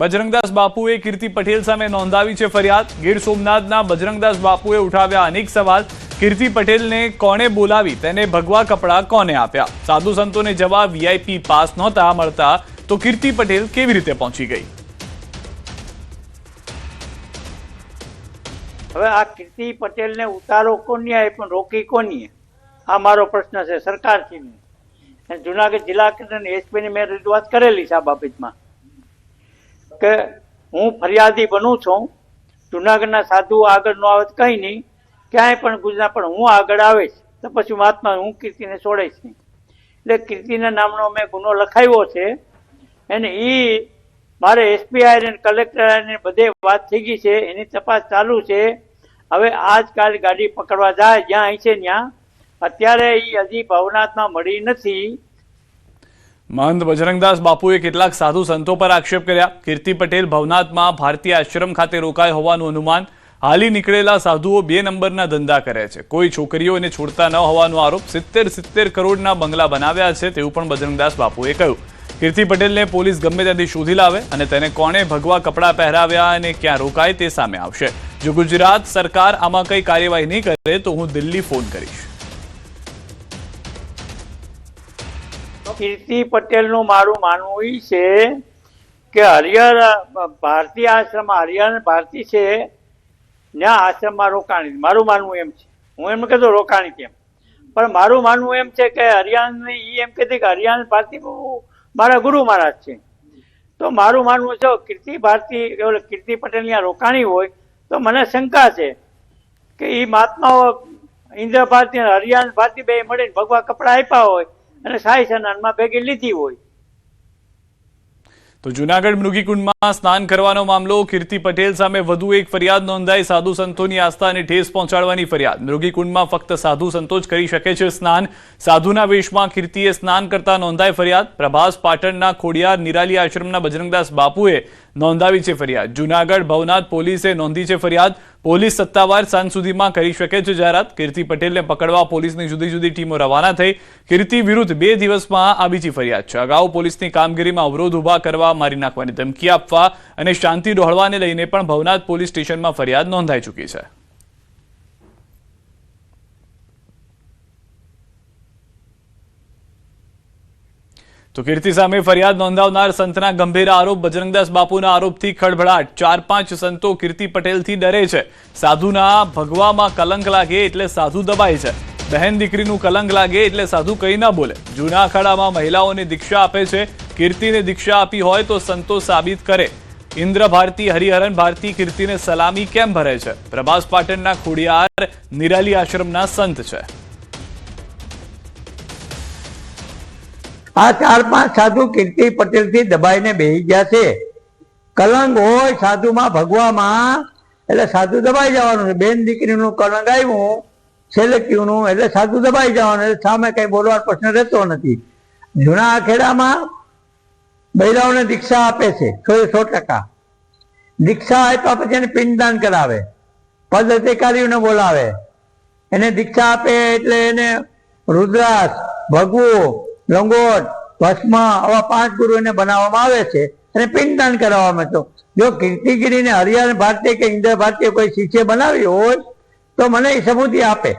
બજરંગદાસ બાપુએ કીર્તિ પટેલ સામે નોંધાવી છે ફરિયાદ. ગીર સોમનાથના બજરંગદાસ બાપુએ ઉઠાવ્યા અનેક સવાલ. કીર્તિ પટેલને કોણે બોલાવી? તેને ભગવા કપડાં કોને આપ્યા? સાધુ સંતોને જવા વીઆઈપી પાસ નહોતા મળતા તો કીર્તિ પટેલ કેવી રીતે પહોંચી ગઈ? હવે આ કીર્તિ પટેલને ઉતારો કોની આવે પણ રોકી કોની આ મારો પ્રશ્ન છે સરકારથી જુનાગઢ જિલ્લા કલેક્ટર એસપીની મેં રજૂઆત કરેલી છે આ બાબતમાં. કે હું ફરિયાદી બનું છું, જુનાગઢના સાધુ આગળ નો આવે કંઈ નહીં, ક્યાંય પણ ગુજરાત પણ હું આગળ આવીશ, તો પછી મહાત્મા હું કીર્તિને છોડીશ નહીં. એટલે કીર્તિના નામનો મેં ગુનો લખાવ્યો છે, અને એ મારે એસપીઆઈ ને કલેક્ટર બધે વાત થઈ ગઈ છે, એની તપાસ ચાલુ છે. હવે આજકાલ ગાડી પકડવા જાય, જ્યાં અહીં છે ત્યાં, અત્યારે એ હજી ભવનાથમાં મળી નથી. મહંત બજરંગદાસ બાપુએ કેટલાક સાધુ સંતો પર આક્ષેપ કર્યા. કીર્તિ પટેલ ભવનાથમાં ભારતીય આશ્રમ ખાતે રોકાય હોવાનું અનુમાન. હાલી નીકળેલા સાધુઓ બે નંબરના ધંધા કરે છે. કોઈ છોકરીઓને છોડતા ન હોવાનો આરોપ સિત્તેર સિત્તેર કરોડના બંગલા બનાવ્યા છે તેવું પણ બજરંગદાસ બાપુએ કહ્યું. કીર્તિ પટેલને પોલીસ ગમે ત્યાંથી શોધી લાવે અને તેને કોણે ભગવા કપડાં પહેરાવ્યા અને ક્યાં રોકાય તે સામે આવશે. જો ગુજરાત સરકાર આમાં કંઈ કાર્યવાહી નહીં કરે તો હું દિલ્હી ફોન કરીશ. કીર્તિ પટેલનું મારું માનવું એ છે કે હરિહર ભારતીય આશ્રમ, હરિહર ભારતી છે, ને આશ્રમમાં રોકાણી. મારું માનવું એમ છે. હું એમ કહેતો રોકાણી કેમ? પણ મારું માનવું એમ છે કે હરિયાણ એ એમ કહેતી કે હરિયાણ ભારતી બહુ મારા ગુરુ મહારાજ છે. તો મારું માનવું છે કીર્તિ ભારતી કીર્તિ પટેલ ત્યાં રોકાણી હોય, તો મને શંકા છે કે એ મહાત્માઓ ઇન્દ્ર ભારતી અને હરિયાણ ભારતી બે મળીને ભગવા કપડાં આપ્યા હોય અને સાઈ સનાનમાં ભેગી લીધી હોય. તો જુનાગઢ મૃગીકુંડમાં સ્નાન કરવાનો મામલો, કીર્તિ પટેલ સામે વધુ એક ફરિયાદ નોંધાઈ. સાધુ સંતોની આસ્થાને ઠેસ પહોંચાડવાની ફરિયાદ. મૃગીકુંડમાં ફક્ત સાધુ સંતો જ કરી શકે છે સ્નાન. સાધુના વેશમાં કીર્તિએ સ્નાન કરતા નોંધાઈ ફરિયાદ. પ્રભાસ પાટણના ખોડિયાર નિરાલી આશ્રમના બજરંગદાસ બાપુએ નોંધાવી છે ફરિયાદ. જુનાગઢ ભવનાથ પોલીસે નોંધી છે ફરિયાદ. પોલીસ સત્તાવાર સાંજ સુધીમાં કરી શકે છે જાહેરાત. કીર્તિ પટેલને પકડવા પોલીસની જુદી જુદી ટીમો રવાના થઈ. કીર્તિ વિરુદ્ધ બે દિવસમાં આ બીજી ફરિયાદ છે. અગાઉ પોલીસની કામગીરીમાં અવરોધ ઊભા કરવા મારી નાખવાની ધમકી આપવા અને શાંતિ ડહોળવાને લઈને પણ ભવનાથ પોલીસ સ્ટેશનમાં ફરિયાદ નોંધાઈ ચૂકી છે. તો કીર્તિ સામે ફરિયાદ નોંધાવનાર સંતના ગંભીર આરોપ. બજરંગદાસ બાપુના આરોપથી ખળભળાટ. ચાર પાંચ સંતો કીર્તિ પટેલથી ડરે છે. સાધુના ભગવામાં કલંક લાગે એટલે સાધુ દબાય છે. બહેન દીકરીનું કલંક લાગે એટલે સાધુ કંઈ ના બોલે. જૂના અખાડામાં મહિલાઓને દીક્ષા આપે છે. કીર્તિને દીક્ષા આપી હોય તો સંતો સાબિત કરે. ઇન્દ્ર ભારતી, હરિહરન ભારતી કીર્તિને સલામી કેમ ભરે છે? પ્રભાસ પાટણના ખોડિયાર નિરાલી આશ્રમના સંત છે. આ ચાર પાંચ સાધુ કીર્તિ પટેલથી દબાઈને બેસી ગયા છે. કલંક હોય સાધુમાં ભગવામાં, એટલે સાધુ દબાઈ જવાનું બેન દીકરીનું કલંક આવ્યું સેલેક્ટિવનું એટલે સાધુ દબાઈ જવાનું, એટલે સામે કઈ બોલવાનો પ્રશ્ન રહેતો નથી. જૂના ખેડામાં મહિલાઓને દીક્ષા આપે છે સો સો ટકા. દીક્ષા આપ્યા પછી એને પિંડદાન કરાવે પદ અધિકારીઓને બોલાવે. એને દીક્ષા આપે એટલે એને રુદ્રાસ, ભગવું લંગોટ ભસ્મ આવા પાંચ ગુરુ એને બનાવવામાં આવે છે અને પિંડદાન કરાવવામાં તો જો કીર્તિગીરીને હરિયાણ ભારતીય કે ઇન્દ્ર ભારતીય કોઈ શિષ્ય બનાવી હોય, તો મને એ સબૂતી આપે.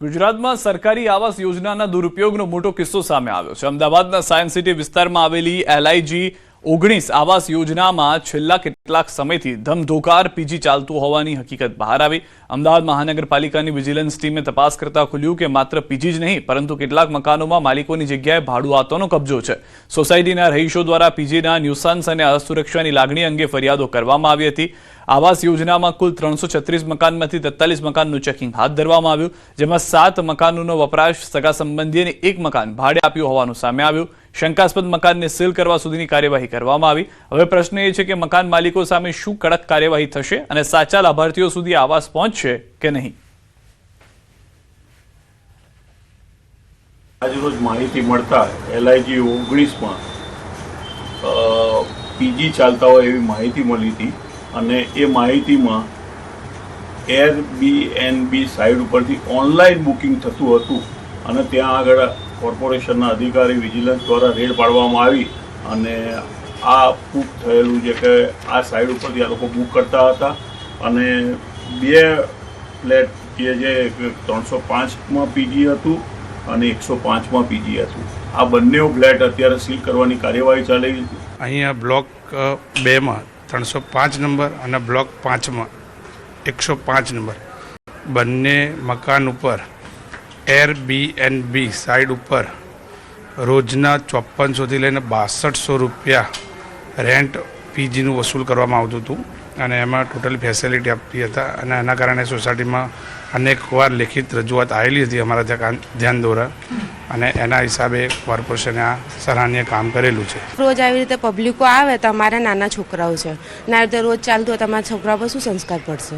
ગુજરાતમાં સરકારી આવાસ યોજનાના દુરુપયોગનો મોટો કિસ્સો સામે આવ્યો છે. અમદાવાદના સાયન્સ સિટી વિસ્તારમાં આવેલી એલઆઈજી ઓગણીસ આવાસ યોજનામાં છેલ્લા કેટલાક સમયથી ધમધોકાર પીજી ચાલતું હોવાની હકીકત બહાર આવી. અમદાવાદ મહાનગરપાલિકાની વિજિલન્સ ટીમે તપાસ કરતા ખુલ્યું કે માત્ર પીજી જ નહીં, પરંતુ કેટલાક મકાનોમાં માલિકોની જગ્યાએ ભાડુઆતોનો કબજો છે. સોસાયટીના રહીશો દ્વારા પીજીના ન્યુસન્સ અને અસુરક્ષાની લાગણી અંગે ફરિયાદો કરવામાં આવી હતી. આવાસ યોજનામાં કુલ ત્રણસો છત્રીસ મકાનમાંથી તેતાલીસ મકાનનું ચેકિંગ હાથ ધરવામાં આવ્યું, જેમાં સાત મકાનોનો વપરાશ સગા સંબંધી અને એક મકાન ભાડે આપ્યું હોવાનું સામે આવ્યું. શંકાસ્પદ મકાનને સીલ કરવા સુધીની કાર્યવાહી કરવામાં આવી. હવે પ્રશ્ન એ છે કે મકાન માલિકો સામે શું કડક કાર્યવાહી થશે અને સાચા લાભાર્થીઓ સુધી આવાસ પહોંચશે કે નહીં? આજરોજ માહિતી મળતા એલઆઈજી ઓગણીસમાં પીજી ચાલતા હોય એવી માહિતી મળી હતી અને એ માહિતીમાં Airbnb site ઉપરથી ઓનલાઈન બુકિંગ થતું હતું અને ત્યાં આગળ કોર્પોરેશનના અધિકારી વિજિલન્સ દ્વારા રેડ પાડવામાં આવી અને આ બુક થયેલું છે કે આ સાઈડ ઉપરથી આ લોકો બુક કરતા હતા. અને બે ફ્લેટ જે છે ત્રણસો પાંચમાં પીજી હતું અને એકસો પાંચમાં પીજી હતું. આ બંને ફ્લેટ અત્યારે સીલ કરવાની કાર્યવાહી ચાલી અહીંયા બ્લોક બેમાં ત્રણસો પાંચ નંબર અને બ્લોક પાંચમાં એકસો પાંચ નંબર બંને મકાન ઉપર એર સાઇડ ઉપર રોજના ચોપ્પનસોથી લઈને બાસઠસો રૂપિયા રેન્ટ પીજીનું વસૂલ કરવામાં આવતું હતું. અને એમાં ટોટલ ફેસિલિટી આપતી હતા. અને એના કારણે સોસાયટીમાં અનેક વાર લેખિત રજૂઆત આવેલી હતી અમારા ધ્યાન દોરા અને એના હિસાબે કોર્પોરેશને આ સરાહનીય કામ કરેલું છે. રોજ આવી રીતે પબ્લિકો આવે તો અમારા નાના છોકરાઓ છે. અને આવી રીતે રોજ ચાલતું હોય તો અમારા છોકરા પર શું સંસ્કાર પડશે?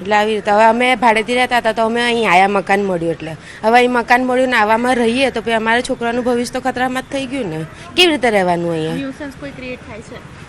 એટલે આવી રીતે હવે અમે ભાડેથી રહેતા હતા તો અમે અહીં આયા મકાન મળ્યું એટલે. હવે અહીં મકાન મળ્યું ને આવામાં રહીએ તો પછી અમારા છોકરાનું ભવિષ્ય તો ખતરામાં જ થઈ ગયું ને. કેવી રીતે રહેવાનું અહીંયા?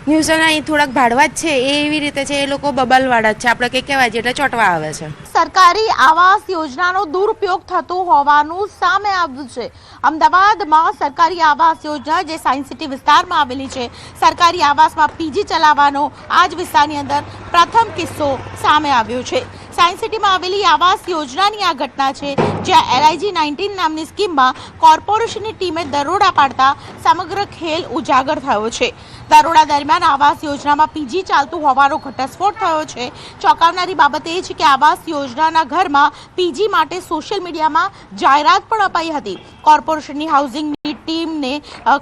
ન્યૂઝન અહીં થોડાક ભાડવા જ છે, એ એવી રીતે છે, એ લોકો બબલવાળા જ છે. આપણે કંઈ કહેવાય છે, એટલે ચોંટવા આવે છે. સરકારી આવાસ યોજનાનો દુરુપયોગ થતો હોવાનું સામે આવ્યું છે. અમદાવાદમાં સરકારી આવાસ યોજના જે સાયન્સ સિટી વિસ્તારમાં આવેલી છે, સરકારી આવાસમાં પીજી ચલાવવાનો આ જ વિસ્તારની અંદર પ્રથમ કિસ્સો સામે આવ્યો છે. સાયન્સ સિટીમાં આવેલી આવાસ યોજનાની આ ઘટના છે, જ્યાં એલઆઈજી નાઇન્ટીન નામની સ્કીમમાં કોર્પોરેશનની ટીમે દરોડા પાડતા સમગ્ર ખેલ ઉજાગર થયો છે. દરોડા દરમિયાન આવાસ યોજનામાં પીજી ચાલતું હોવાનો ઘટસ્ફોટ થયો છે. ચોંકાવનારી બાબત એ છે કે આવાસ યોજનાના ઘરમાં પીજી માટે સોશિયલ મીડિયામાં જાહેરાત પણ અપાઈ હતી. કોર્પોરેશનની હાઉસિંગની ટીમને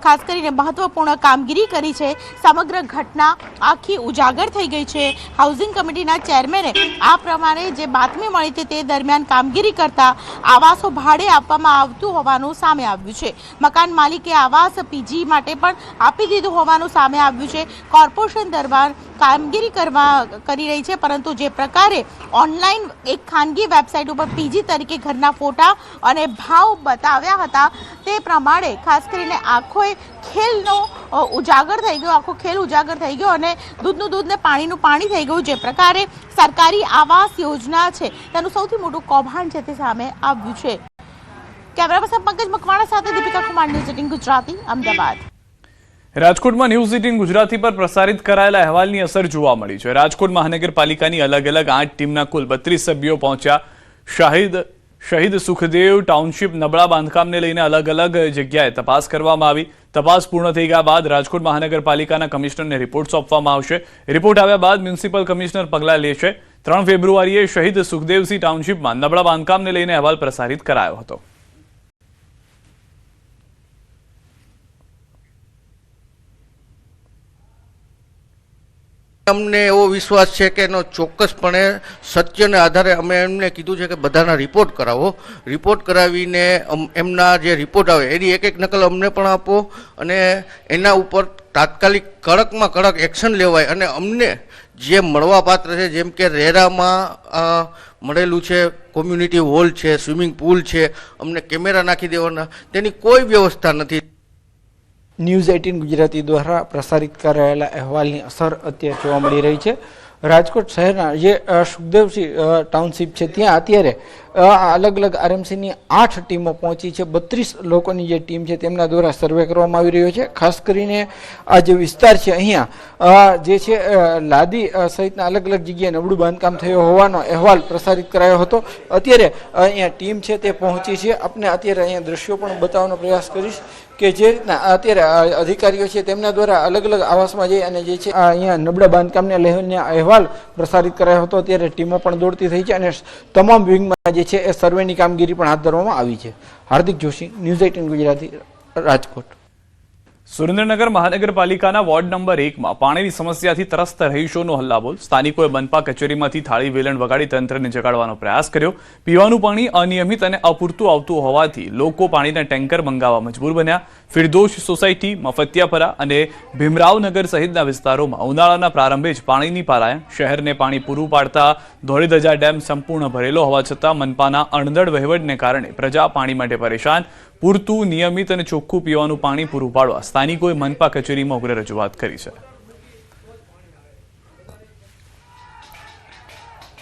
ખાસ કરીને મહત્વપૂર્ણ કામગીરી કરી છે. સમગ્ર ઘટના આખી ઉજાગર થઈ ગઈ છે. હાઉસિંગ કમિટીના ચેરમેને આ પ્રમાણે જે બાતમી મળી હતી તે દરમિયાન કામગીરી કરતા આવાસો ભાડે આપવામાં આવતું હોવાનું સામે આવ્યું છે. મકાન માલિકે આવાસ પીજી માટે પણ આપી દીધું હોવાનું સામે આવ્યું છે. કોર્પોરેશન દરમિયાન કામગીરી કરવા કરી રહી છે, પરંતુ જે પ્રકારે ઓનલાઈન એક ખાનગી વેબસાઇટ ઉપર પીજી તરીકે ઘરના ફોટા અને ભાવ બતાવ્યા હતા, તે પ્રમાણે ખાસ કરીને આખો ખેલનો ઉજાગર થઈ ગયો, આખો ખેલ ઉજાગર થઈ ગયો અને દૂધનું દૂધ પાણીનું પાણી થઈ ગયું જે પ્રકારે સરકારી આવાસ યોજના છે. તેનું સૌથી મોટું કૌભાંડ છે તે સામે આવ્યું છે. કેમેરા પર્સન પંકજ મકવાણા સાથે દીપિકા કુમાર, ન્યૂઝ એટીન ગુજરાતી, અમદાવાદ. રાજકોટમાં ન્યૂઝ એટીન ગુજરાતી પર પ્રસારિત કરાયેલા અહેવાલની અસર જોવા મળી છે. રાજકોટ મહાનગરપાલિકાની અલગ અલગ આઠ ટીમના કુલ બત્રીસ સભ્યો પહોંચ્યા. શાહિદ શહીદ સુખદેવ ટાઉનશીપ નબળા બાંધકામને લઈને અલગ અલગ જગ્યાએ તપાસ કરવામાં આવી. તપાસ પૂર્ણ થઈ ગયા બાદ રાજકોટ મહાનગરપાલિકાના કમિશનરને રિપોર્ટ સોંપવામાં આવશે. રિપોર્ટ આવ્યા બાદ મ્યુનિસિપલ કમિશનર પગલાં લેશે ત્રણ ફેબ્રુઆરીએ શહીદ સુખદેવસિંહ ટાઉનશીપમાં નબળા બાંધકામને લઈને અહેવાલ પ્રસારિત કરાયો હતો. અમને એવો વિશ્વાસ છે કે એનો ચોક્કસપણે સત્યને આધારે અમે એમને કીધું છે કે બધાના રિપોર્ટ કરાવો. રિપોર્ટ કરાવીને એમના જે રિપોર્ટ આવે, એની એક એક નકલ અમને પણ આપો અને એના ઉપર તાત્કાલિક કડકમાં કડક એક્શન લેવાય અને અમને જે મળવાપાત્ર છે, જેમ કે રેરામાં મળેલું છે કોમ્યુનિટી હોલ છે સ્વિમિંગ પુલ છે, અમને કેમેરા નાખી દેવાના, તેની કોઈ વ્યવસ્થા નથી. ન્યૂઝ એટીન ગુજરાતી દ્વારા પ્રસારિત કરાયેલા અહેવાલની અસર અત્યારે જોવા મળી રહી છે. રાજકોટ શહેરના જે સુખદેવસિંહ ટાઉનશીપ છે, ત્યાં અત્યારે અલગ અલગ આરએમસીની આઠ ટીમો પહોંચી છે. બત્રીસ લોકોની જે ટીમ છે તેમના દ્વારા સર્વે કરવામાં આવી રહ્યો છે. ખાસ કરીને આ જે વિસ્તાર છે અહીંયા જે છે લાદી સહિતના અલગ અલગ જગ્યાએ નબળું બાંધકામ થયો હોવાનો અહેવાલ પ્રસારિત કરાયો હતો. અત્યારે અહીંયા ટીમ છે તે પહોંચી છે. આપણે અત્યારે અહીંયા દ્રશ્યો પણ બતાવવાનો પ્રયાસ કરીશ. કે જે અત્યારે અધિકારીઓ છે તેમના દ્વારા અલગ અલગ આવાસમાં જઈ અને જે છે અહીંયા નબળા બાંધકામને લઈને અહેવાલ પ્રસારિત કરાયો હતો, ત્યારે ટીમો પણ દોડતી થઈ છે અને તમામ વિંગમાં જે છે એ સર્વેની કામગીરી પણ હાથ ધરવામાં આવી છે. Hardik Joshi, news eighteen Gujarati, Rajkot. Surendranagar મહાનગરપાલિકાના વોર્ડ નંબર એકમાં પાણીની સમસ્યાથી ત્રસ્ત રહીશોનો હલ્લાબોલ. સ્થાનિકોએ મનપા કચેરીમાંથી થાળી, વેલણ વગાડી તંત્રને જગાડવાનો પ્રયાસ કર્યો. પીવાનું પાણી અનિયમિત અને અપૂરતું આવતું હોવાથી લોકો પાણીના ટેન્કર મંગાવવા મજબૂર બન્યા. ફિરદોશ સોસાયટી, મફતિયાપરા અને ભીમરાવનગર સહિતના વિસ્તારોમાં ઉનાળાના પ્રારંભે જ પાણીની પારાયણ. શહેરને પાણી પૂરું પાડતા ધોળીધજા ડેમ સંપૂર્ણ ભરેલો હોવા છતાં મનપાના અણદડ વહીવટને કારણે પ્રજા પાણી માટે પરેશાન. પૂરતું, નિયમિત અને ચોખ્ખું પીવાનું પાણી પૂરું પાડવા સ્થાનિકોએ મનપા કચેરીમાં ઉગ્ર રજૂઆત કરી છે.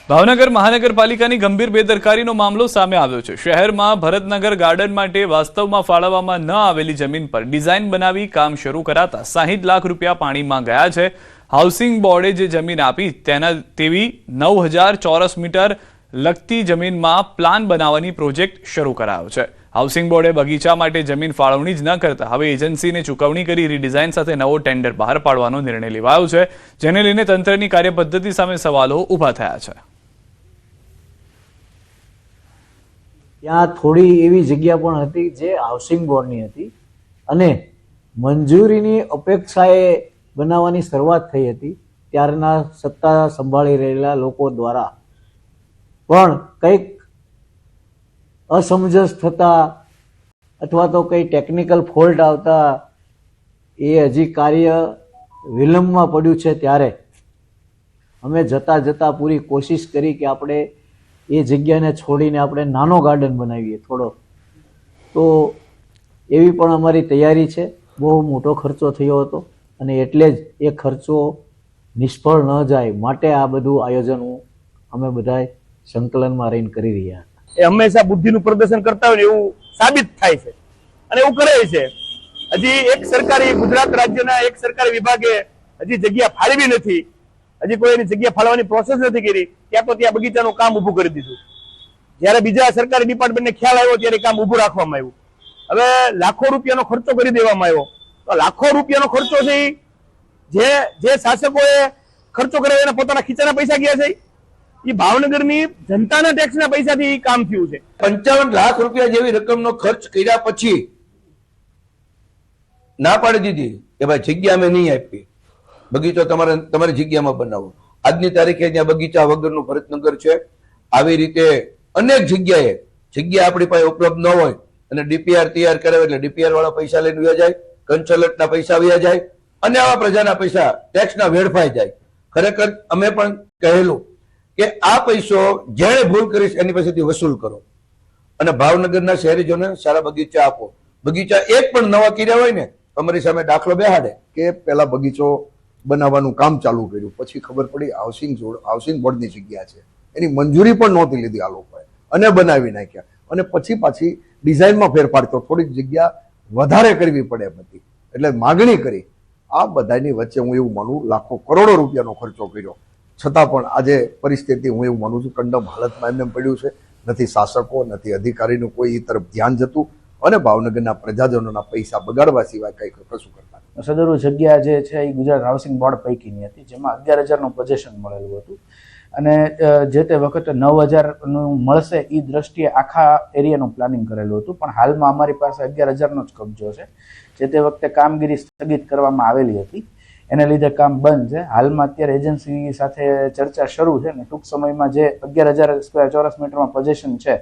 ભાવનગર મહાનગરપાલિકાની ગંભીર બેદરકારીનો મામલો સામે આવ્યો છે. શહેરમાં ભરતનગર ગાર્ડન માટે વાસ્તવમાં ફાળવવામાં ન આવેલી જમીન પર ડિઝાઇન બનાવી કામ શરૂ કરાતા સાહીઠ લાખ રૂપિયા પાણીમાં ગયા છે. હાઉસિંગ બોર્ડે જે જમીન આપી તેના તેવી નવ હજાર ચોરસ મીટર લગતી જમીનમાં પ્લાન બનાવવાની પ્રોજેક્ટ શરૂ કરાયો છે. હાઉસિંગ બોર્ડે બગીચા માટે જમીન ફાળવણી જ ન કરતા, હવે એજન્સીને ચૂકવણી કરી રીડિઝાઇન સાથે નવો ટેન્ડર બહાર પાડવાનો નિર્ણય લેવાયો છે, જેને લઈને તંત્રની કાર્યપદ્ધતિ સામે સવાલો ઊભા થયા છે. ત્યાં થોડી એવી જગ્યા પણ હતી જે હાઉસિંગ બોર્ડની હતી અને મંજૂરીની અપેક્ષાએ બનાવવાની શરૂઆત થઈ હતી. ત્યારના સત્તા સંભાળી રહેલા લોકો દ્વારા પણ કંઈક અસમંજસ થતા અથવા તો કંઈ ટેકનિકલ ફોલ્ટ આવતા એ હજી કાર્ય વિલંબમાં પડ્યું છે ત્યારે અમે જતાં જતાં પૂરી કોશિશ કરી કે આપણે એ જગ્યાને છોડીને આપણે નાનો ગાર્ડન બનાવીએ થોડો. તો એવી પણ અમારી તૈયારી છે. બહુ મોટો ખર્ચો થયો હતો અને એટલે જ એ ખર્ચો નિષ્ફળ ન જાય. માટે આ બધું આયોજન અમે બધાએ સંકલનમાં રહીને કરી રહ્યા. એ હંમેશા બુદ્ધિનું પ્રદર્શન કરતા હોય ને એવું સાબિત થાય છે. અને એવું કરે છે. હજી એક સરકારી ગુજરાત રાજ્યના એક સરકારી વિભાગે હજી જગ્યા ફાળવી નથી. હજી કોઈ એની જગ્યા ફાળવાની પ્રોસેસ નથી કરી. ત્યાં તો ત્યાં બગીચાનું કામ ઊભું કરી દીધું. જ્યારે બીજા સરકારી ડિપાર્ટમેન્ટને ખ્યાલ આવ્યો ત્યારે કામ ઊભું રાખવામાં આવ્યું. હવે લાખો રૂપિયાનો ખર્ચો કરી દેવામાં આવ્યો. તો લાખો રૂપિયાનો ખર્ચો છે જે જે શાસકોએ ખર્ચો કર્યો એના પોતાના ખીચાના પૈસા ગયા છે એ ભાવનગરની જનતાના ટેક્સના પૈસાથી એ કામ થયું છે. પંચાવન લાખ રૂપિયા જેવી રકમનો ખર્ચ કર્યા પછી ના પાડી દીધી. કે ભાઈ જગ્યા અમે નહીં આપી બગીચો તમારે તમારી જગ્યામાં બનાવો. આજની તારીખે ત્યાં બગીચા વગરનું ભરતનગર છે. આવી રીતે અનેક જગ્યાએ જગ્યા આપણી પાસે ઉપલબ્ધ ન હોય અને ડીપીઆર તૈયાર કરાવે એટલે ડીપીઆર વાળા પૈસા લઈને વ્યા જાય કન્સલ્ટના પૈસા વ્યા જાય અને આવા પ્રજાના પૈસા ટેક્સના વેડફાઈ જાય. ખરેખર અમે પણ કહેલું કે આ પૈસો જેણે ભૂલ કરીશ એની પાસેથી વસૂલ કરો. અને ભાવનગરના શહેરીજોને સારા બગીચા આપો. બગીચા એક પણ નવા કર્યા હોય ને, અમારી સામે દાખલો બેહાડે કે પેલા બગીચો બનાવવાનું કામ ચાલુ કર્યું. પછી ખબર પડી હાઉસિંગ હાઉસિંગ બોર્ડની જગ્યા છે. એની મંજૂરી પણ નહોતી લીધી આ લોકોએ. અને બનાવી નાખ્યા. અને પછી પાછી ડિઝાઇનમાં ફેરફાર તો થોડીક જગ્યા વધારે કરવી પડે બધી એટલે માગણી કરી. આ બધાની વચ્ચે હું એવું માનું, લાખો કરોડો રૂપિયાનો ખર્ચો કર્યો. છતાં પણ આજે પરિસ્થિતિ, હું એવું માનું છું, કંડમ હાલતમાં એમને પડ્યું છે. નથી શાસકો, નથી અધિકારીનું કોઈ એ તરફ ધ્યાન જતું અને ભાવનગરના પ્રજાજનોના પૈસા બગાડવા સિવાય કંઈક કશું કરતા. સદરુ જગ્યા જે છે એ ગુજરાત હાઉસિંગ બોર્ડ પૈકીની હતી, જેમાં અગિયાર હજારનું પોઝેશન મળેલું હતું. અને જે તે વખતે નવ હજારનું મળશે એ દ્રષ્ટિએ આખા એરિયાનું પ્લાનિંગ કરેલું હતું. પણ હાલમાં અમારી પાસે અગિયાર હજારનો જ કબજો છે. જે તે વખતે કામગીરી સ્થગિત કરવામાં આવેલી હતી. એને લીધે કામ બંધ છે. હાલમાં અત્યારે એજન્સી સાથે ચર્ચા શરૂ છે ને ટૂંક સમયમાં જે અગિયાર હજાર સ્ક્વેર ચોરસ મીટરમાં પોઝિશન છે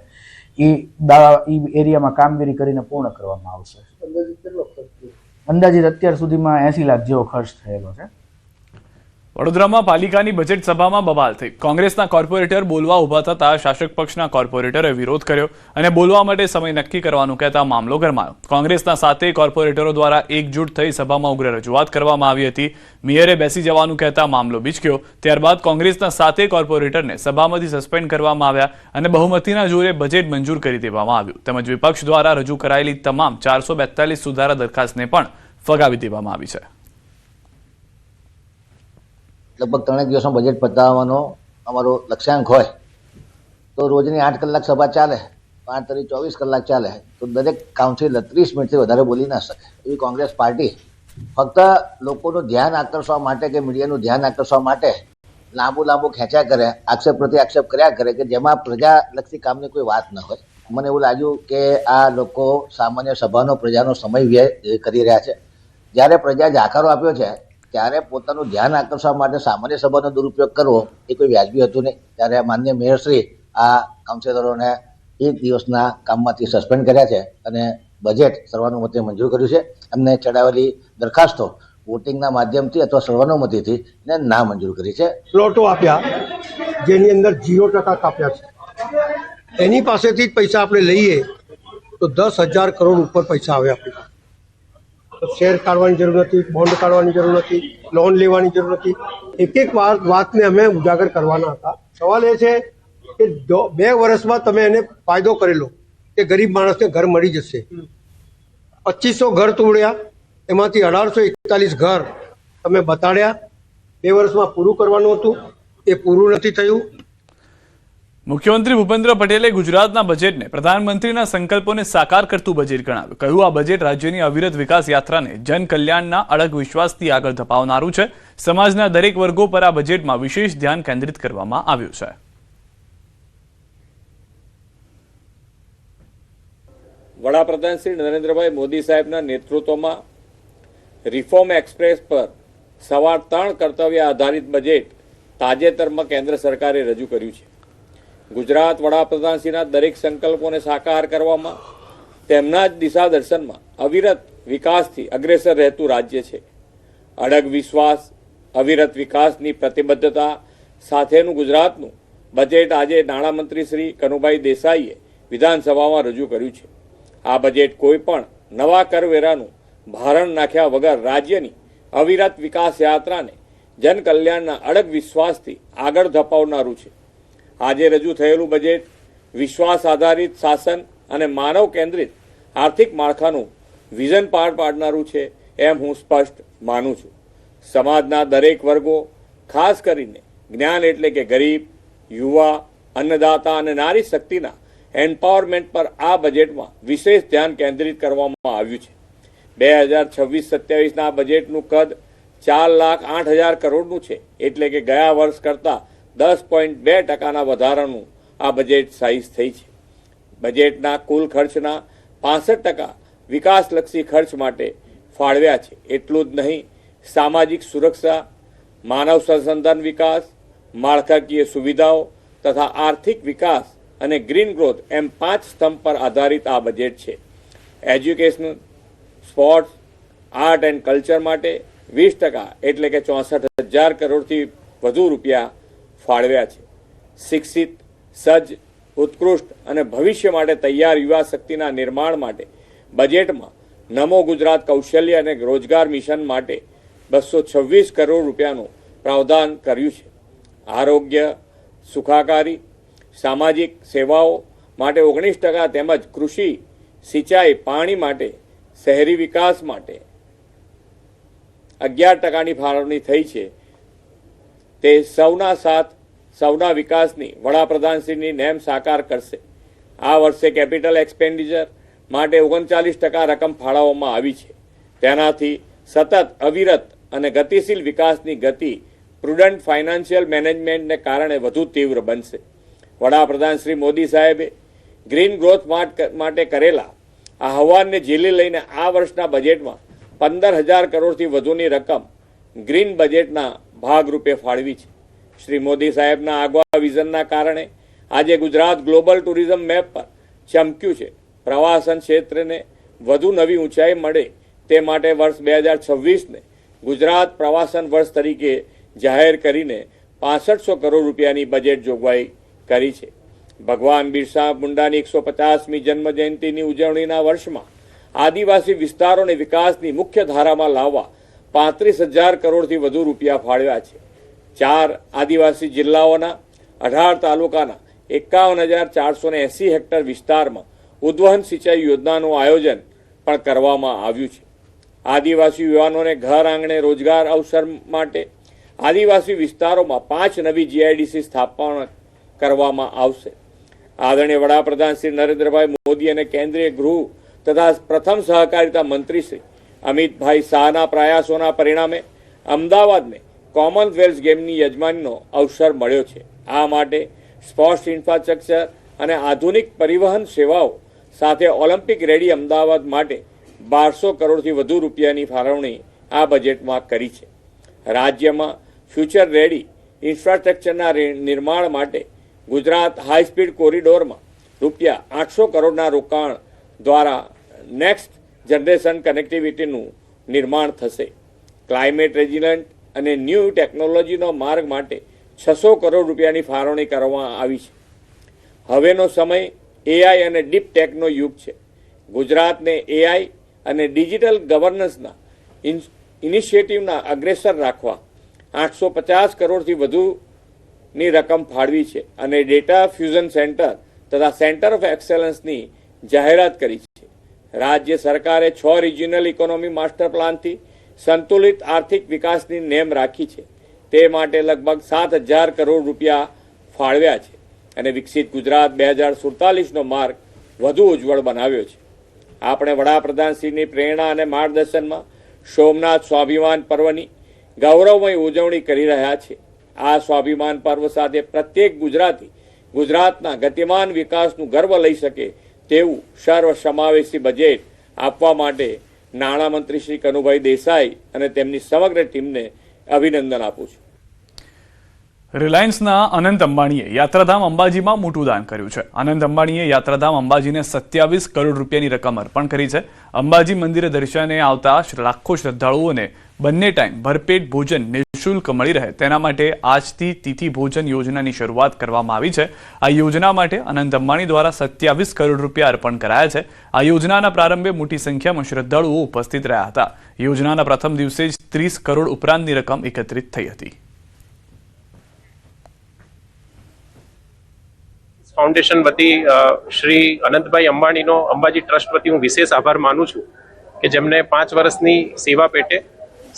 એ દાવા એ એરિયામાં કામગીરી કરીને પૂર્ણ કરવામાં આવશે. અંદાજિત અત્યાર સુધીમાં એસી લાખ જેવો ખર્ચ થયેલો છે. વડોદરામાં પાલિકાની બજેટ સભામાં બબાલ થઈ. કોંગ્રેસના કોર્પોરેટર બોલવા ઊભા થતા શાસક પક્ષના કોર્પોરેટરે વિરોધ કર્યો અને બોલવા માટે સમય નક્કી કરવાનું કહેતા મામલો ગરમાયો. કોંગ્રેસના સાતે કોર્પોરેટરો દ્વારા એકજૂટ થઈ સભામાં ઉગ્ર રજૂઆત કરવામાં આવી હતી. મેયરે બેસી જવાનું કહેતા મામલો બીચક્યો. ત્યારબાદ કોંગ્રેસના સાતે કોર્પોરેટરને સભામાંથી સસ્પેન્ડ કરવામાં આવ્યા અને બહુમતીના જોરે બજેટ મંજૂર કરી દેવામાં આવ્યું. તેમજ વિપક્ષ દ્વારા રજૂ કરાયેલી તમામ ચારસો સુધારા દરખાસ્તને પણ ફગાવી દેવામાં આવી છે. લગભગ ત્રણેક દિવસમાં બજેટ પતાવવાનો અમારો લક્ષ્યાંક હોય, તો રોજની આઠ કલાક સભા ચાલે, પાંચ તારીખ ચોવીસ કલાક ચાલે, તો દરેક કાઉન્સિલર ત્રીસ મિનિટથી વધારે બોલી ના શકે. એવી કોંગ્રેસ પાર્ટી ફક્ત લોકોનું ધ્યાન આકર્ષવા માટે કે મીડિયાનું ધ્યાન આકર્ષવા માટે લાંબુ લાંબુ ખેંચ્યા કરે, આક્ષેપ પ્રતિ આક્ષેપ કર્યા કરે કે જેમાં પ્રજાલક્ષી કામની કોઈ વાત ન હોય. મને એવું લાગ્યું કે આ લોકો સામાન્ય સભાનો, પ્રજાનો સમય વ્યય કરી રહ્યા છે. જ્યારે પ્રજા જાકારો આપ્યો છે ત્યારે પોતાનું ધ્યાન આકર્ષવા માટે સામાન્ય સભાનો દુરુપયોગ કરવો એ કોઈ વ્યાજબી હતું નહીં. ત્યારે માન્ય મેયરશ્રી આ કાઉન્સિલરોને એક દિવસના કામમાંથી સસ્પેન્ડ કર્યા છે અને બજેટ સર્વાનુમતે મંજૂર કર્યું છે. એમને ચડાવેલી દરખાસ્તો વોટિંગના માધ્યમથી અથવા સર્વાનુમતિથી ને ના મંજૂર કરી છે. પ્લોટો આપ્યા, જેની અંદર જીરો ટકા કાપ્યા છે. એની પાસેથી જ પૈસા આપણે લઈએ તો દસ હજાર કરોડ ઉપર પૈસા આવે આપણી શેર કાઢવાની જરૂર નથી બોન્ડ કાઢવાની જરૂર નથી લોન લેવાની જરૂર નથી. એક એક વાત વાતને અમે ઉજાગર કરવાના હતા. સવાલ એ છે કે બે વર્ષમાં તમે એને ફાયદો કરેલો કે ગરીબ માણસને ઘર મળી જશે. પચીસો ઘર તોડ્યા, એમાંથી અઢારસો એકતાલીસ ઘર તમે બતાડ્યા. બે વર્ષમાં પૂરું કરવાનું હતું. એ પૂરું નથી થયું. મુખ્યમંત્રી ભૂપેન્દ્ર પટેલે ગુજરાતના બજેટને પ્રધાનમંત્રીના સંકલ્પોને સાકાર કરતું બજેટ ગણાવ્યું. કહ્યું, આ બજેટ રાજ્યની અવિરત વિકાસ યાત્રાને જન કલ્યાણના અડગ વિશ્વાસથી આગળ ધપાવનારું છે. સમાજના દરેક વર્ગો પર આ બજેટમાં વિશેષ ધ્યાન કેન્દ્રિત કરવામાં આવ્યું છે. વડાપ્રધાન શ્રી નરેન્દ્રભાઈ મોદી સાહેબના નેતૃત્વમાં રિફોર્મ એક્સપ્રેસ પર સવાર ત્રણ કર્તવ્ય આધારિત બજેટ તાજેતરમાં કેન્દ્ર સરકારે રજૂ કર્યું છે. ગુજરાત વડાપ્રધાનશ્રીના દરેક સંકલ્પોને સાકાર કરવામાં, તેમના જ દિશા દર્શનમાં અવિરત વિકાસથી અગ્રેસર રહેતું રાજ્ય છે. અડગ વિશ્વાસ, અવિરત વિકાસની પ્રતિબદ્ધતા સાથેનું ગુજરાતનું બજેટ આજે નાણામંત્રી શ્રી કનુભાઈ દેસાઈએ વિધાનસભામાં રજૂ કર્યું છે. આ બજેટ કોઈ પણ નવા કરવેરાનું ભારણ નાખ્યા વગર રાજ્યની અવિરત વિકાસ યાત્રાને જનકલ્યાણના અડગ વિશ્વાસથી આગળ ધપાવનારું છે. આજે રજૂ થયેલું બજેટ વિશ્વાસ આધારિત શાસન અને માનવ કેન્દ્રિત આર્થિક માળખાનું વિઝન પાર પાડનારું છે એમ હું સ્પષ્ટ માનું છું. સમાજના દરેક વર્ગો, ખાસ કરીને જ્ઞાન એટલે કે ગરીબ, યુવા, અન્નદાતા અને નારી શક્તિના એમ્પાવરમેન્ટ પર આ બજેટમાં વિશેષ ધ્યાન કેન્દ્રિત કરવામાં આવ્યું છે. બે હજાર છવ્વીસ સત્યાવીસના બજેટનું કદ ચાર લાખ આઠ હજાર કરોડનું છે. એટલે કે ગયા વર્ષ કરતાં દસ પોઈન્ટ બે ટકાના વધારાનું આ બજેટ સાઇઝ થઈ છે. બજેટના કુલ ખર્ચના પાસઠ ટકા વિકાસલક્ષી ખર્ચ માટે ફાળવ્યા છે. એટલું જ નહીં, સામાજિક સુરક્ષા, માનવ સંસાધન વિકાસ, માળખાકીય સુવિધાઓ તથા આર્થિક વિકાસ અને ગ્રીન ગ્રોથ એમ પાંચ સ્તંભ પર આધારિત આ બજેટ છે. Education sports art and culture માટે વીસ ટકા એટલે કે ચોસઠ હજાર કરોડથી વધુ રૂપિયા ફાળવ્યા છે. શિક્ષિત, સજ્જ, ઉત્કૃષ્ટ અને ભવિષ્ય માટે તૈયાર યુવા શક્તિના નિર્માણ માટે બજેટમાં નમો ગુજરાત કૌશલ્ય અને રોજગાર મિશન માટે બસો છવ્વીસ કરોડ રૂપિયાનું પ્રાવધાન કર્યું છે. આરોગ્ય, સુખાકારી, સામાજિક સેવાઓ માટે ઓગણીસ ટકા તેમજ કૃષિ, સિંચાઈ, પાણી માટે શહેરી વિકાસ માટે અગિયાર ટકાની ફાળવણી થઈ છે. તે સૌના સાથ સૌના વિકાસની, વડાપ્રધાનશ્રીની નેમ સાકાર કરશે. આ વર્ષે કેપિટલ એક્સપેન્ડિચર માટે ઓગણચાલીસ ટકા રકમ ફાળવવામાં આવી છે. તેનાથી સતત અવિરત અને ગતિશીલ વિકાસની ગતિ પ્રુડન્ટ ફાઇનાન્શિયલ મેનેજમેન્ટને કારણે વધુ તીવ્ર બનશે. વડાપ્રધાન શ્રી મોદી સાહેબે ગ્રીન ગ્રોથ માટે કરેલા આહવાનને ઝીલી લઈને આ વર્ષના બજેટમાં પંદર હજાર કરોડથી વધુની રકમ ગ્રીન બજેટના ભાગરૂપે ફાળવી છે. શ્રી મોદી સાહેબના આગવા વિઝનના કારણે આજે ગુજરાત ગ્લોબલ ટુરિઝમ મેપ પર ચમક્યું છે. પ્રવાસન ક્ષેત્રને વધુ નવી ઊંચાઈ મળે તે માટે વર્ષ બે હજાર છવ્વીસને ગુજરાત પ્રવાસન વર્ષ તરીકે જાહેર કરીને પાસઠસો કરોડ રૂપિયાની બજેટ જોગવાઈ કરી છે. ભગવાન બિરસા મુંડાની એકસો પચાસમી જન્મ જયંતિની ઉજવણીના વર્ષમાં આદિવાસી વિસ્તારોને વિકાસની મુખ્ય ધારામાં લાવવા પાંત્રીસ હજાર કરોડથી વધુ રૂપિયા ફાળવ્યા છે. ચાર આદિવાસી જિલ્લાઓના, અઢાર તાલુકાના, એકાવન હજાર ચારસો ને એંસી હેક્ટર વિસ્તારમાં ઉદ્વહન સિંચાઈ યોજનાનું આયોજન પણ કરવામાં આવ્યું છે. આદિવાસી યુવાનોને ઘર આંગણે રોજગાર અવસર માટે આદિવાસી વિસ્તારોમાં પાંચ નવી જીઆઈડીસી સ્થાપના કરવામાં આવશે. આદરણીય વડાપ્રધાન શ્રી નરેન્દ્રભાઈ મોદી અને કેન્દ્રીય ગૃહ તથા પ્રથમ સહકારિતા મંત્રી શ્રી અમિતભાઈ શાહના પ્રયાસોના પરિણામે અમદાવાદને કોમનવેલ્થ ગેમની યજમાનીનો અવસર મળ્યો છે. આ માટે સ્પોર્ટ્સ ઇન્ફ્રાસ્ટ્રક્ચર અને આધુનિક પરિવહન સેવાઓ સાથે ઓલિમ્પિક રેડી અમદાવાદ માટે બારસો કરોડથી વધુ રૂપિયાની ફાળવણી આ બજેટમાં કરી છે. રાજ્યમાં ફ્યુચર રેડી ઇન્ફ્રાસ્ટ્રક્ચરના નિર્માણ માટે ગુજરાત હાઈ સ્પીડ કોરિડોરમાં રૂપિયા આઠસો કરોડના રોકાણ દ્વારા નેક્સ્ટ જનરેશન કનેક્ટિવિટીનું નિર્માણ થશે. ક્લાઇમેટ રેઝિલન્ટ અને ન્યૂ ટેકનોલોજીનો માર્ગ માટે છસો કરોડ રૂપિયાની ફાળવણી કરવામાં આવી છે. હવેનો સમય એઆઈ અને ડીપ ટેકનો યુગ છે. ગુજરાતને એઆઈ અને ડિજિટલ ગવર્નન્સના ઇનિશિયેટિવના અગ્રેસર રાખવા આઠસો પચાસ કરોડથી વધુની રકમ ફાળવી છે અને ડેટા ફ્યુઝન સેન્ટર તથા સેન્ટર ઓફ એક્સેલન્સની જાહેરાત કરી છે. રાજ્ય સરકારે છ રિજિયનલ ઇકોનોમી માસ્ટર પ્લાનથી સંતુલિત આર્થિક વિકાસની નેમ રાખી છે. તે માટે લગભગ સાત હજાર કરોડ રૂપિયા ફાળવ્યા છે અને વિકસિત ગુજરાત બે હજાર સુડતાલીસનો માર્ગ વધુ ઉજ્જવળ બનાવ્યો છે. આપણે વડાપ્રધાનશ્રીની પ્રેરણા અને માર્ગદર્શનમાં સોમનાથ સ્વાભિમાન પર્વની ગૌરવમય ઉજવણી કરી રહ્યા છે. આ સ્વાભિમાન પર્વ સાથે પ્રત્યેક ગુજરાતી ગુજરાતના ગતિમાન વિકાસનું ગર્વ લઈ શકે તેવું સર્વ સમાવેશી બજેટ આપવા માટે નાણામંત્રી શ્રી કનુભાઈ દેસાઈ અને તેમની સમગ્ર ટીમને અભિનંદન આપું છું. રિલાયન્સના અનંત અંબાણીએ યાત્રાધામ અંબાજીમાં મોટું દાન કર્યું છે. અનંત અંબાણીએ યાત્રાધામ અંબાજીને સત્યાવીસ કરોડ રૂપિયાની રકમ અર્પણ કરી છે. અંબાજી મંદિરે દર્શને આવતા લાખો શ્રદ્ધાળુઓને બંને ટાઈમ ભરપેટ ભોજન નિઃશુલ્ક મળી રહે. તેના માટે આજથી તિથિ ભોજન યોજનાની શરૂઆત કરવામાં આવી છે. આ યોજના માટે અનંત અંબાણી દ્વારા સત્યાવીસ કરોડ રૂપિયા અર્પણ કરાયા છે. આ યોજનાના પ્રારંભે મોટી સંખ્યામાં શ્રદ્ધાળુઓ ઉપસ્થિત રહ્યા હતા. યોજનાના પ્રથમ દિવસે જ ત્રીસ કરોડ ઉપરાંતની રકમ એકત્રિત થઈ હતી. ફાઉન્ડેશન વતી શ્રી અનંતભાઈ અંબાણીનો અંબાજી ટ્રસ્ટ વતી હું વિશેષ આભાર માનું છું કે જેમને પાંચ વર્ષની સેવા પેટે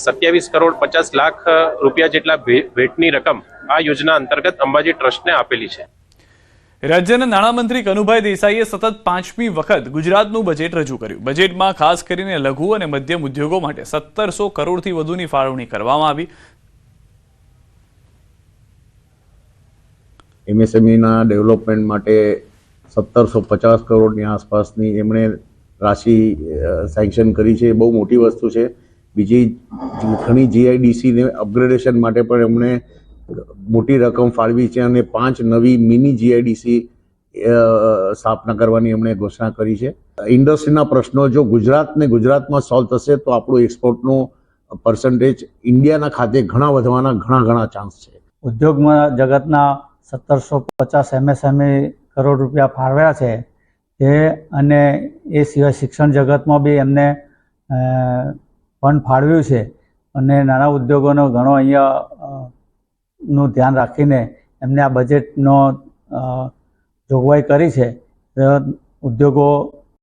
સત્યાવીસ કરોડ પચાસ લાખ રૂપિયા જેટલા ભેટની રકમ આ યોજના અંતર્ગત અંબાજી ટ્રસ્ટને આપેલી છે. રાજ્યના નાણામંત્રી કનુભાઈ દેસાઈએ સતત પાંચમી વખત ગુજરાતનું બજેટ રજૂ કર્યું. બજેટમાં ખાસ કરીને લઘુ અને મધ્યમ ઉદ્યોગો માટે સત્તરસો કરોડથી વધુની ફાળવણી કરવામાં આવી. એમએસએમઈના ડેવલપમેન્ટ માટે સત્તરસો પચાસ કરોડની આસપાસની એમણે રાશિ સેન્કશન કરી છે. એ બહુ મોટી વસ્તુ છે. બીજી ઘણી જીઆઈડીસીને અપગ્રેડેશન માટે પણ એમણે મોટી રકમ ફાળવી છે અને પાંચ નવી મિની જીઆઈડીસી સ્થાપના કરવાની એમણે ઘોષણા કરી છે. ઇન્ડસ્ટ્રીના પ્રશ્નો, જો ગુજરાતને ગુજરાતમાં સોલ્વ થશે, તો આપણું એક્સપોર્ટનું પર્સન્ટેજ ઇન્ડિયાના ખાતે ઘણા વધવાના ઘણા ઘણા ચાન્સ છે. ઉદ્યોગમાં જગતના સત્તરસો પચાસ એમએસએમએ કરોડ રૂપિયા ફાળવ્યા છે. તે અને એ સિવાય શિક્ષણ જગતમાં બી એમને ફંડ ફાળવ્યું છે. અને નાના ઉદ્યોગોનો ઘણો અહીંયા નું ધ્યાન રાખીને એમને આ બજેટનો જોગવાઈ કરી છે. ઉદ્યોગો